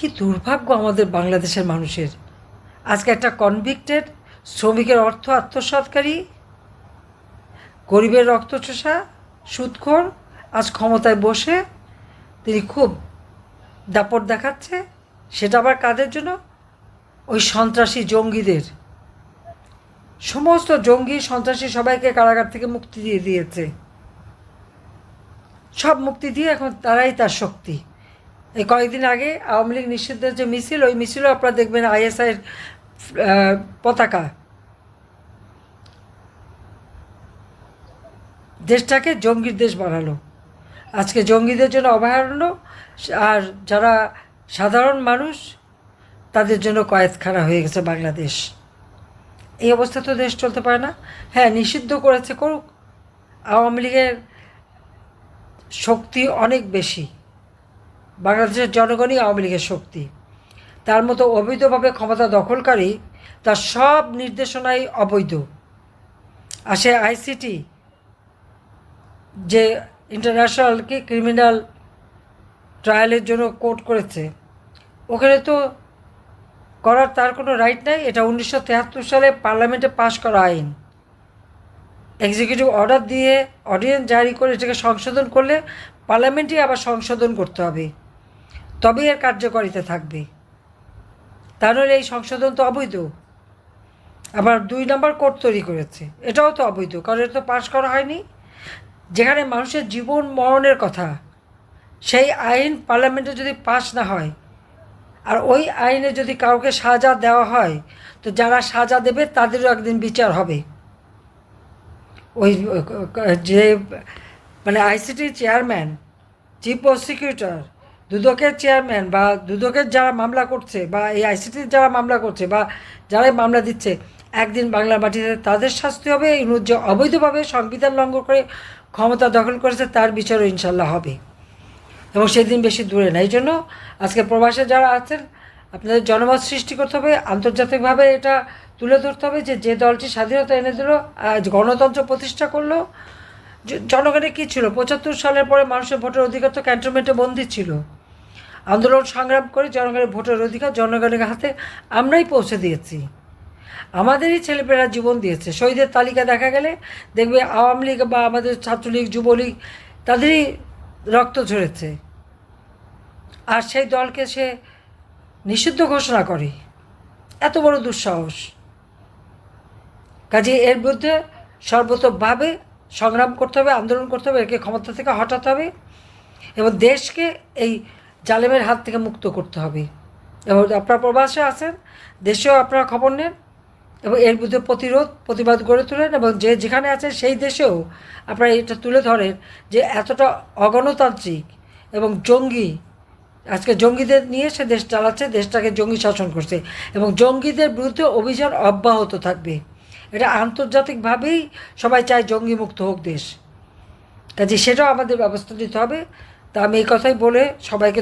কি দুর্ভাগ্য আমাদের বাংলাদেশের মানুষের। আজকে একটা কনভিক্টেড শ্রমিকের অর্থ আত্মসাৎকারী, গরিবের রক্ত রক্তচোষা সুদখোর, আজ ক্ষমতায় বসে তিনি খুব দাপট দেখাচ্ছে, সেটা আবার কাদের জন্য? ওই সন্ত্রাসী জঙ্গিদের। সমস্ত জঙ্গি সন্ত্রাসী সবাইকে কারাগার থেকে মুক্তি দিয়ে দিয়েছে। সব মুক্তি দিয়ে এখন তারাই তার শক্তি। এই কয়েকদিন আগে আওয়ামী লীগ নিষিদ্ধের যে মিছিল, ওই মিছিলও আপনারা দেখবেন আইএসআইয়ের পতাকা। দেশটাকে জঙ্গির দেশ বানালো। আজকে জঙ্গিদের জন্য অভয়ারণ্য, আর যারা সাধারণ মানুষ, তাদের জন্য কয়েদখানা হয়ে গেছে বাংলাদেশ। এই অবস্থা তো দেশ চলতে পারে না। হ্যাঁ নিষিদ্ধ করেছে করুক, আওয়ামী লীগের শক্তি অনেক বেশি। বাংলাদেশের জনগণই আওয়ামী লীগের শক্তি। তার মতো অবৈধভাবে ক্ষমতা দখলকারী তার সব নির্দেশনাই অবৈধ। আর সে আইসিটি, যে ইন্টারন্যাশনাল কি ক্রিমিনাল ট্রায়ালের জন্য কোর্ট করেছে। ওখানে তো করার তার কোনো রাইট নাই, এটা উনিশশো সালে পার্লামেন্টে পাশ করা আইন। এক্সিকিউটিভ অর্ডার দিয়ে অর্ডিনেন্স জারি করে এটাকে সংশোধন করলে পার্লামেন্টই আবার সংশোধন করতে হবে। তবেই এর কার্যকারিতা থাকবে। তা নাহলে এই সংশোধন তো অবৈধ। আবার দুই নম্বর কোর্ট তৈরি করেছে। এটাও তো অবৈধ, কারণ এটা তো পাশ করা হয়নি। যেখানে মানুষের জীবন মরণের কথা, সেই আইন পার্লামেন্টে যদি পাশ না হয়, আর ওই আইনে যদি কাউকে সাজা দেওয়া হয়, তো যারা সাজা দেবে তাদেরও একদিন বিচার হবে। ওই যে মানে আইসিটির চেয়ারম্যান, চিফ প্রসিকিউটর দুদকের চেয়ারম্যান বা দুদকের যারা মামলা করছে বা এই আইসিটির যারা মামলা করছে বা যারা মামলা দিচ্ছে, একদিন বাংলা মাটিতে তাদের শাস্তি হবে ইনুর যে অবৈধভাবে সংবিধান লঙ্ঘন করে ক্ষমতা দখল করেছে তার বিচারও ইনশাল্লাহ হবে। এবং সেদিন বেশি দূরে না, এই জন্য আজকে প্রবাসে যারা আছেন, আপনাদের জনমত সৃষ্টি করতে হবে, আন্তর্জাতিকভাবে এটা তুলে ধরতে হবে যে যে দলটি স্বাধীনতা এনে দিল, আজ গণতন্ত্র প্রতিষ্ঠা করল জনগণের কী ছিল? পঁচাত্তর সালের পরে মানুষের ভোটের অধিকার তো ক্যান্টনমেন্টে বন্দী ছিল। আন্দোলন সংগ্রাম করে জনগণের ভোটের অধিকার জনগণের হাতে আমরাই পৌঁছে দিয়েছি। আমাদেরই ছেলেপেলেরা জীবন দিয়েছে। শহীদের তালিকা দেখা গেলে দেখবে আওয়ামী লীগ বা আমাদের ছাত্রলীগ, যুবলীগ তাদেরই রক্ত ঝরেছে। আর সেই দলকে সে নিষিদ্ধ ঘোষণা করে। এত বড় দুঃসাহস। কাজে এর বিরুদ্ধে সর্বতভাবে সংগ্রাম করতে হবে, আন্দোলন করতে হবে, একে ক্ষমতা থেকে হটাতে হবে এবং দেশকে এই জালেমের হাত থেকে মুক্ত করতে হবে। এবং আপনারা প্রবাসে আছেন, দেশেও আপনারা খবর নেন এবং এর বিরুদ্ধে প্রতিরোধ, প্রতিবাদ গড়ে তোলেন এবং যে যেখানে আছে সেই দেশেও আপনারা এটা তুলে ধরেন যে এতটা অগণতান্ত্রিক এবং জঙ্গি, আজকে জঙ্গিদের নিয়ে সে দেশ চালাচ্ছে, দেশটাকে জঙ্গি শাসন করছে এবং জঙ্গিদের বিরুদ্ধে অভিযান অব্যাহত থাকবে। এটা আন্তর্জাতিকভাবেই সবাই চায় জঙ্গি মুক্ত হোক দেশ। কাজে সেটাও আমাদের ব্যবস্থা নিতে হবে। তা আমি এই কথাই বলে সবাইকে